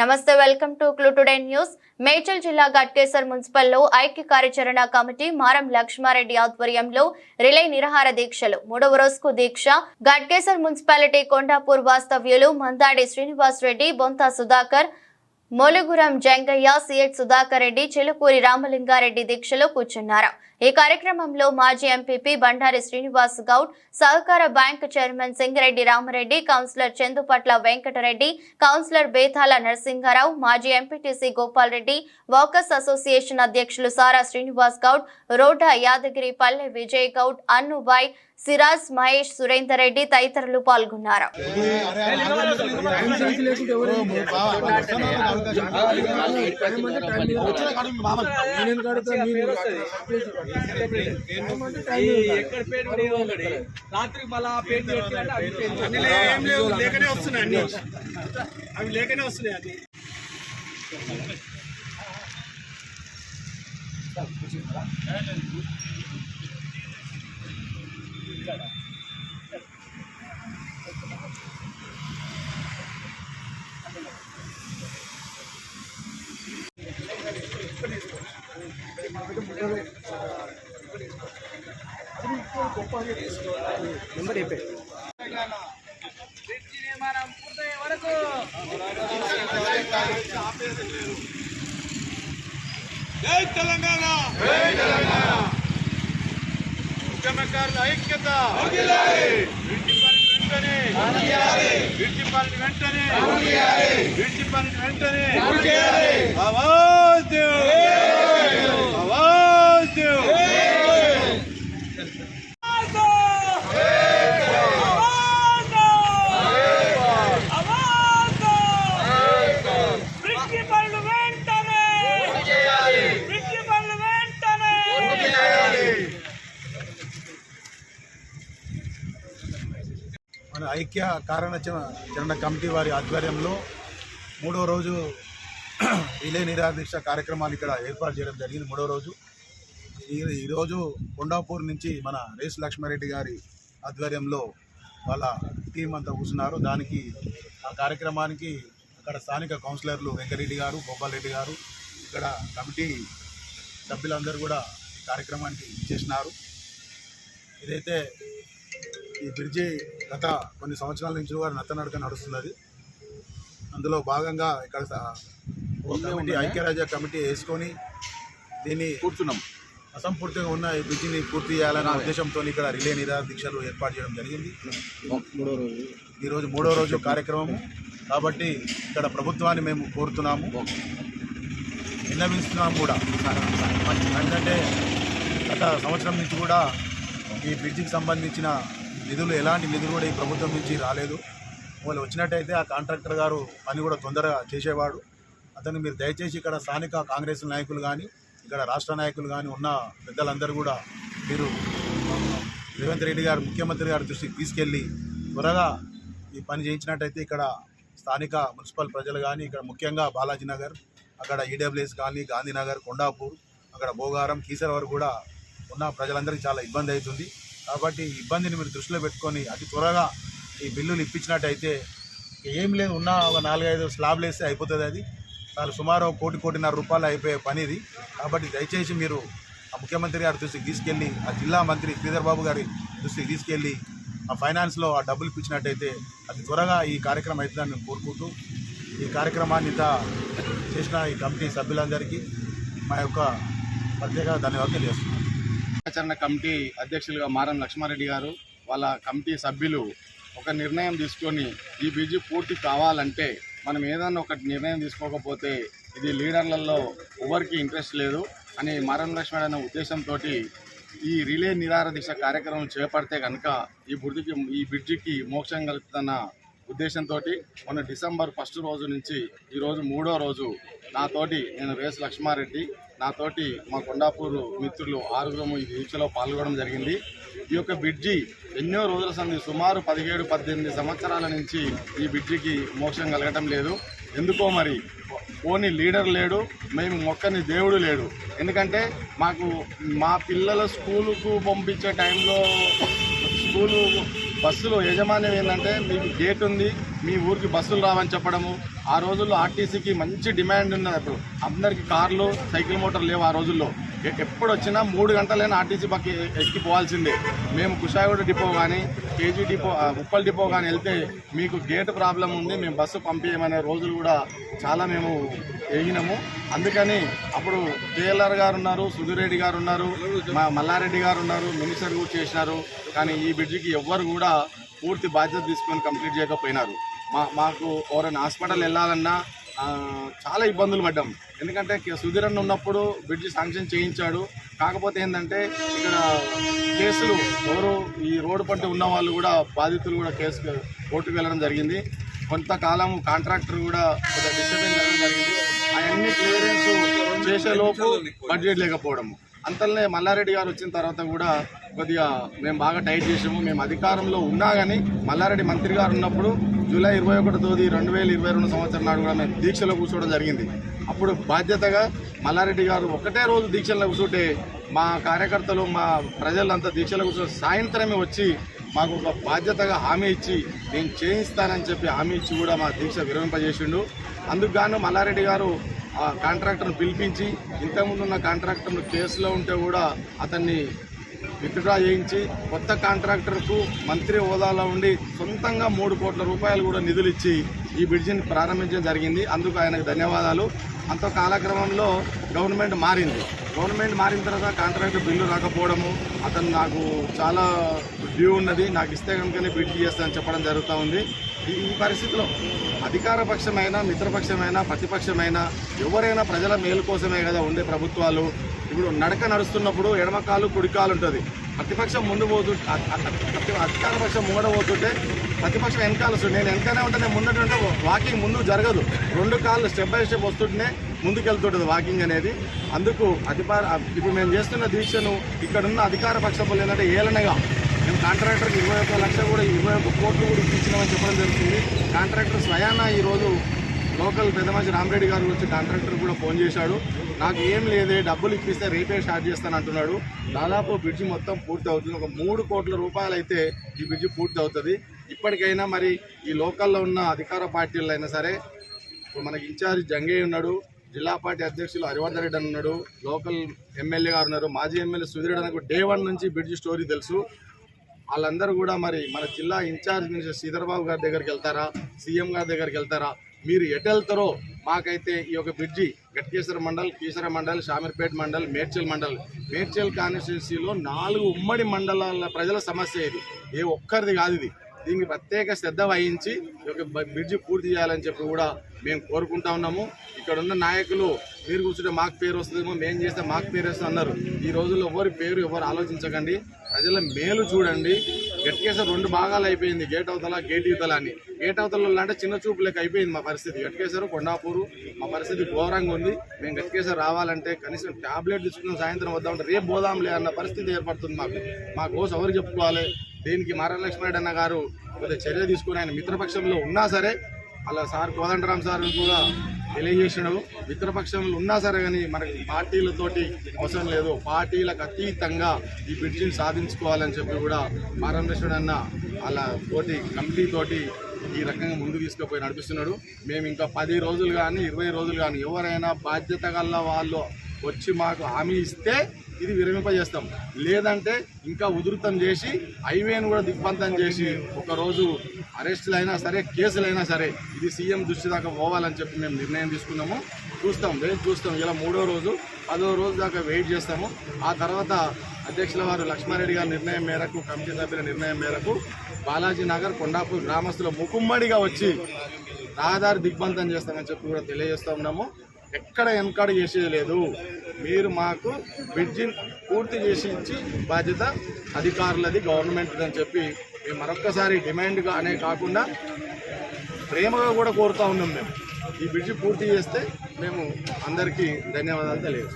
నమస్తే welcome to clue today news. Medchal జిల్లా గట్కేసర్ మున్సిపల్లో ఐక్య కార్యాచరణ కమిటీ మారం లక్ష్మారెడ్డి ఆధ్వర్యంలో రిలే నిరహార దీక్షలు. మూడవ రోజుకు దీక్ష. గట్కేసర్ మున్సిపాలిటీ కొండాపూర్ వాస్తవ్యులు మందాడి శ్రీనివాస్ రెడ్డి బొంత సుధాకర్ మొలుగురం జంగయ్య సిహెచ్ సుధాకర్ రెడ్డి చిలుకూరి రామలింగారెడ్డి దీక్షలో కూర్చున్నారు. ఈ కార్యక్రమంలో మాజీ ఎంపీపీ బండారి శ్రీనివాస్ గౌడ్ సహకార bank chairman Singareddy Ramareddy councillor Chandupatla Venkatareddy councillor Bethala Narasimha Rao మాజీ ఎంపీటీసీ గోపాల్రెడ్డి వాకర్స్ అసోసియేషన్ అధ్యక్షులు సారా శ్రీనివాస్ గౌడ్ రోడ్డా యాదగిరి పల్లె విజయ్ గౌడ్ అన్నుబాయ్ సిరాజ్ మహేష్ సురేందర్ రెడ్డి తదితరులు పాల్గొన్నారు ఎక్కడ పేరు రాత్రి మళ్ళా పేరు ఏం లేవు లేకనే వస్తున్నాయి అన్ని అవి లేకనే వస్తున్నాయి అన్ని. జై తెలంగాణ. ఉద్యమకారుల ఐక్యత. బ్రిడ్జి పని వెంటనే. పని వెంటనే. పని వెంటనే ఆవాజ్ దేవ్ బ్రిడ్జి పనులు వెంటనే బ్రిడ్జి పనులు వెంటనే మన ఐక్య కారణ చరణ కమిటీ వారి ఆధ్వర్యంలో మూడో రోజు రిలే నిరాదీక్ష కార్యక్రమాన్ని ఇక్కడ ఏర్పాటు చేయడం జరిగింది మూడో రోజు. ఈ ఈరోజు కొండాపూర్ నుంచి మన రేసు లక్ష్మారెడ్డి గారి ఆధ్వర్యంలో వాళ్ళ టీం అంతా కూర్చున్నారు. దానికి ఆ కార్యక్రమానికి అక్కడ స్థానిక కౌన్సిలర్లు వెంకరెడ్డి గారు గోపాల్ రెడ్డి గారు ఇక్కడ కమిటీ సభ్యులందరూ కూడా ఈ కార్యక్రమానికి చేసినారు. ఇదైతే ఈ బ్రిడ్జి గత కొన్ని సంవత్సరాల నుంచి కూడా నత్తనడక నడుస్తున్నది. అందులో భాగంగా ఇక్కడ కమిటీ ఐక్యరాజ్య కమిటీ వేసుకొని దీన్ని కూర్చున్నాం. అసంపూర్తిగా ఉన్న ఈ బ్రిడ్జిని పూర్తి చేయాలనే ఉద్దేశంతో ఇక్కడ రిలే నిరాహార దీక్షలు ఏర్పాటు చేయడం జరిగింది. ఈరోజు మూడో రోజు. కార్యక్రమం. కాబట్టి ఇక్కడ ప్రభుత్వాన్ని మేము కోరుతున్నాము. విన్నవిస్తున్నాము కూడా. ఎందుకంటే గత సంవత్సరం నుంచి కూడా ఈ బ్రిడ్జికి సంబంధించిన నిధులు ఎలాంటి నిధులు కూడా ఈ ప్రభుత్వం నుంచి రాలేదు. వాళ్ళు వచ్చినట్టయితే ఆ కాంట్రాక్టర్ గారు పని కూడా తొందరగా చేసేవాడు. అతను మీరు దయచేసి ఇక్కడ స్థానిక కాంగ్రెస్ నాయకులు కానీ ఇక్కడ రాష్ట్ర నాయకులు కానీ ఉన్న పెద్దలందరూ కూడా మీరు రేవంత్ రెడ్డి గారు ముఖ్యమంత్రి గారి దృష్టికి తీసుకెళ్ళి త్వరగా ఈ పని చేయించినట్టయితే ఇక్కడ స్థానిక మున్సిపల్ ప్రజలు కానీ ఇక్కడ ముఖ్యంగా బాలాజీ నగర్ అక్కడ ఈడబ్ల్యూఎస్ కాలనీ గాంధీనగర్ కొండాపూర్ అక్కడ భోగారం కీసర్ వరకు కూడా ఉన్న ప్రజలందరికీ చాలా ఇబ్బంది అవుతుంది. కాబట్టి ఇబ్బందిని మీరు దృష్టిలో పెట్టుకొని అతి త్వరగా ఈ బిల్లులు ఇప్పించినట్టయితే ఏం లేదు ఉన్న ఒక నాలుగైదు స్లాబ్లు వేస్తే అయిపోతుంది అది. వాళ్ళు సుమారు కోటి కోటిన్నర రూపాయలు అయిపోయే పని ఇది కాబట్టి దయచేసి మీరు ఆ ముఖ్యమంత్రి గారి దృష్టికి తీసుకెళ్ళి ఆ జిల్లా మంత్రి శ్రీధర్ బాబు గారి దృష్టికి తీసుకెళ్ళి ఆ ఫైనాన్స్లో ఆ డబ్బులు ఇప్పించినట్టయితే అతి త్వరగా ఈ కార్యక్రమం అవుతుందని మేము కోరుకుంటూ ఈ కార్యక్రమాన్ని ఇంత చేసిన ఈ కమిటీ సభ్యులందరికీ మా యొక్క ప్రత్యేక ధన్యవాదాలు తెలియజేస్తున్నాను. కార్యాచరణ కమిటీ అధ్యక్షులుగా మారం లక్ష్మారెడ్డి గారు వాళ్ళ కమిటీ సభ్యులు ఒక నిర్ణయం తీసుకొని ఈ బ్రిడ్జి పూర్తి కావాలంటే మనం ఏదైనా ఒక నిర్ణయం తీసుకోకపోతే ఇది లీడర్లలో ఎవరికి ఇంట్రెస్ట్ లేదు అని మారం లక్ష్మణ్ అనే ఉద్దేశంతో ఈ రిలే నిరార దిశ కార్యక్రమం చేపడితే కనుక ఈ బ్రిడ్జికి ఈ బ్రిడ్జికి మోక్షం కలుగుతున్న ఉద్దేశంతో మొన్న డిసెంబర్ ఫస్ట్ రోజు నుంచి ఈరోజు మూడో రోజు నాతోటి నేను రేసు లక్ష్మారెడ్డి నాతోటి మా కొండాపూరు మిత్రులు ఆరుగురము ఈ దీక్షలో పాల్గొనడం జరిగింది. ఈ యొక్క బ్రిడ్జి ఎన్నో రోజుల సంది సుమారు పదిహేడు పద్దెనిమిది సంవత్సరాల నుంచి ఈ బ్రిడ్జికి మోక్షం కలగటం లేదు. ఎందుకో మరి పోని లీడర్ లేడు మేము మొక్కని దేవుడు లేడు. ఎందుకంటే మాకు మా పిల్లల స్కూలుకు పంపించే టైంలో స్కూలు బస్సులో యజమాన్యం ఏంటంటే మీకు గేట్ ఉంది మీ ఊరికి బస్సులు రావని చెప్పడము. ఆ రోజుల్లో ఆర్టీసీకి మంచి డిమాండ్ ఉన్నది అప్పుడు. అందరికీ కార్లు సైకిల్ మోటార్ లేవు ఆ రోజుల్లో. ఎప్పుడు వచ్చినా మూడు గంటలైనా ఆర్టీసీ పక్క ఎక్కిపోవాల్సిందే మేము కుషాయిగూడ డిపో కానీ కేజీ డిపో ఉప్పల్ డిపో కానీ వెళ్తే మీకు గేట్ ప్రాబ్లం ఉంది మేము బస్సు పంపించమనే రోజులు కూడా చాలా మేము ఎగినాము. అందుకని అప్పుడు కేఎల్ఆర్ గారు ఉన్నారు సుధీరెడ్డి గారు ఉన్నారు మా మల్లారెడ్డి గారు ఉన్నారు మినిస్టర్ కూడా చేసినారు. కానీ ఈ బ్రిడ్జికి ఎవ్వరు కూడా పూర్తి బాధ్యత తీసుకొని కంప్లీట్ చేయకపోయినారు. మా మాకు ఎవరైనా హాస్పిటల్ వెళ్ళాలన్నా చాలా ఇబ్బందులు పడ్డాం. ఎందుకంటే కే- సుధీర్ అన్న ఉన్నప్పుడు బ్రిడ్జ్ శాంక్షన్ చేయించాడు. కాకపోతే ఏంటంటే ఇక్కడ కేసులు ఎవరు ఈ రోడ్డు పంట ఉన్న వాళ్ళు కూడా బాధితులు కూడా కేసు కోర్టుకు వెళ్ళడం జరిగింది. కొంతకాలం కాంట్రాక్టర్ కూడా కొంత డిస్టర్బెన్స్ జరగడం జరిగింది. అవన్నీ క్లియరెన్స్ చేసేలోపు బడ్జెట్ లేకపోవడము. అంతలనే మల్లారెడ్డి గారు వచ్చిన తర్వాత కూడా కొద్దిగా మేము బాగా టైట్ చేసాము. మేము అధికారంలో ఉన్నా కానీ మల్లారెడ్డి మంత్రి గారు ఉన్నప్పుడు జూలై ఇరవై ఒకటో తొమ్మిది రెండు వేల ఇరవై రెండు సంవత్సరం నాడు కూడా మేము దీక్షలో కూర్చోవడం జరిగింది. అప్పుడు బాధ్యతగా మల్లారెడ్డి గారు ఒకటే రోజు దీక్షలో కూర్చుంటే మా కార్యకర్తలు మా ప్రజలంతా దీక్షలో కూర్చొని సాయంత్రమే వచ్చి మాకు ఒక బాధ్యతగా హామీ ఇచ్చి నేను చేయిస్తానని చెప్పి హామీ ఇచ్చి కూడా మా దీక్ష విరమింపజేసిండు. అందుకు గాను మల్లారెడ్డి గారు ఆ కాంట్రాక్టర్ను పిలిపించి ఇంతకుముందు ఉన్న కాంట్రాక్టర్ను కేసులో ఉంటే కూడా అతన్ని విత్డ్రా చేయించి కొత్త కాంట్రాక్టర్కు మంత్రి హోదాలో ఉండి సొంతంగా మూడు కోట్ల రూపాయలు కూడా నిధులు ఇచ్చి ఈ బ్రిడ్జిని ప్రారంభించడం జరిగింది. అందుకు ఆయనకు ధన్యవాదాలు. అంత కాలక్రమంలో గవర్నమెంట్ మారింది. గవర్నమెంట్ మారిన తర్వాత కాంట్రాక్టర్ బిల్లు రాకపోవడము అతను నాకు చాలా డ్యూ ఉన్నది నాకు ఇస్తే కనుకనే బ్రిడ్జ్ చేస్తానని చెప్పడం జరుగుతూ ఉంది. ఈ పరిస్థితిలో అధికార పక్షమైనా మిత్రపక్షమైనా ప్రతిపక్షమైనా ఎవరైనా ప్రజల మేలు కోసమే కదా ఉండే ప్రభుత్వాలు ఇప్పుడు నడక నడుస్తున్నప్పుడు ఎడమకాలు కుడికాలు ఉంటుంది. ప్రతిపక్షం ముందు పోతు అధికార పక్షం ముంగడ పోతుంటే ప్రతిపక్షం వెనకాల వస్తుంది. నేను వెనకనే ఉంటే నేను వాకింగ్ ముందు జరగదు. రెండు కాళ్ళు స్టెప్ బై స్టెప్ వస్తుంటేనే ముందుకెళ్తుంటుంది వాకింగ్ అనేది. అందుకు అధికార ఇప్పుడు మేము చేస్తున్న దీక్షను ఇక్కడున్న అధికార పక్షం ఏంటంటే ఏలనగా. మేము కాంట్రాక్టర్కి ఇరవై ఒక్క లక్ష కూడా ఇరవై ఒక్క కోట్లు కూడా ఇప్పించినామని చెప్పడం జరుగుతుంది. కాంట్రాక్టర్ స్వయాన ఈరోజు లోకల్ పెద్దమంచి రామరెడ్డి గారు వచ్చి కాంట్రాక్టర్ కూడా ఫోన్ చేశాడు. నాకు ఏం లేదే డబ్బులు ఇప్పిస్తే రేపే స్టార్ట్ చేస్తాను అంటున్నాడు. దాదాపు బ్రిడ్జి మొత్తం పూర్తి అవుతుంది. ఒక మూడు కోట్ల రూపాయలు అయితే ఈ బ్రిడ్జి పూర్తి అవుతుంది. ఇప్పటికైనా మరి ఈ లోకల్లో ఉన్న అధికార పార్టీలు అయినా సరే ఇప్పుడు మనకి ఇన్ఛార్జ్ జంగయ్య ఉన్నాడు జిల్లా పార్టీ అధ్యక్షులు హరివర్ధన్ రెడ్డి అని ఉన్నాడు లోకల్ ఎమ్మెల్యే గారు ఉన్నారు మాజీ ఎమ్మెల్యే సుధీర్ నాకు డే వన్ నుంచి బ్రిడ్జి స్టోరీ తెలుసు. వాళ్ళందరూ కూడా మరి మన జిల్లా ఇన్ఛార్జ్ మినిస్టర్ శ్రీధర్బాబు గారి దగ్గరికి వెళ్తారా సీఎం గారి దగ్గరికి వెళ్తారా మీరు ఎటెళ్తారో వెళ్తారో మాకైతే ఈ యొక్క బ్రిడ్జి గట్కేశ్వర మండల్ కీసర మండల్ షామీర్పేట్ మండల్ మేడ్చల్ మండల్. మేడ్చల్ కాన్స్టిట్యున్సీలో నాలుగు ఉమ్మడి మండలాల ప్రజల సమస్య ఇది. ఏ ఒక్కరిది కాదు ఇది. దీనికి ప్రత్యేక శ్రద్ధ వహించి ఒక బ్రిడ్జి పూర్తి చేయాలని చెప్పి కూడా మేము కోరుకుంటా ఉన్నాము. ఇక్కడ ఉన్న నాయకులు మీరు కూర్చుంటే మాకు పేరు వస్తుందేమో మేము చేస్తే మాకు పేరు వస్తుంది అన్నారు. ఈ రోజుల్లో ఎవరి పేరు ఎవరు ఆలోచించకండి. ప్రజల మేలు చూడండి. గట్కేసర్ రెండు భాగాలు అయిపోయింది. గేట్ అవతల గేట్ ఇవతల అని. గేట్ అవతల అంటే చిన్న చూపు లెక్క అయిపోయింది మా పరిస్థితి. గట్కేసర్ కొండాపూరు మా పరిస్థితి ఘోరంగా ఉంది. మేము గట్కేసర్ రావాలంటే కనీసం టాబ్లెట్ తీసుకున్నాం సాయంత్రం వద్దామంటే రేపు పోదాంలే అన్న పరిస్థితి ఏర్పడుతుంది మాకు. మా కోసం ఎవరు చెప్పుకోవాలి? దీనికి మారలక్ష్మణ్ అన్న గారు కొద్దిగా చర్య తీసుకుని ఆయన మిత్రపక్షంలో ఉన్నా సరే అలా సార్ కోదండరామ్ సార్ కూడా తెలియజేసినాడు మిత్రపక్షంలో ఉన్నా సరే కానీ మనకి పార్టీలతోటి అవసరం లేదు. పార్టీలకు అతీతంగా ఈ బ్రిడ్జిని సాధించుకోవాలని చెప్పి కూడా మారలక్ష్మణ్ అన్న అలా తోటి కమిటీ తోటి ఈ రకంగా ముందు తీసుకుపోయి నడిపిస్తున్నాడు. మేము ఇంకా పది రోజులు కానీ ఇరవై రోజులు కానీ ఎవరైనా బాధ్యత గల వాళ్ళు వచ్చి మాకు హామీ ఇస్తే ఇది విరమింపజేస్తాం. లేదంటే ఇంకా ఉధృతం చేసి హైవేను కూడా దిగ్బంధం చేసి ఒకరోజు అరెస్టులు అయినా సరే కేసులైనా సరే ఇది సీఎం దృష్టి దాకా పోవాలని చెప్పి మేము నిర్ణయం తీసుకున్నాము. చూస్తాం వెయిట్ చూస్తాం. ఇలా మూడో రోజు పదో రోజు దాకా వెయిట్ చేస్తాము. ఆ తర్వాత అధ్యక్షుల వారు లక్ష్మారెడ్డి గారి నిర్ణయం మేరకు కమిటీ సభ్యుల నిర్ణయం మేరకు బాలాజీ నగర్ కొండాపూర్ గ్రామస్తుల ముకుమ్మడిగా వచ్చి రహదారి దిగ్బంధం చేస్తామని చెప్పి కూడా తెలియజేస్తూ ఉన్నాము. ఎక్కడ వెనకాడ చేసేది లేదు. మీరు మాకు బ్రిడ్జిని పూర్తి చేసి ఇచ్చి బాధ్యత అధికారులది గవర్నమెంట్ అని చెప్పి మేము మరొక్కసారి డిమాండ్గా అనే కాకుండా ప్రేమగా కూడా కోరుతూ ఉన్నాం మేము. ఈ బ్రిడ్జి పూర్తి చేస్తే మేము అందరికీ ధన్యవాదాలు తెలియదు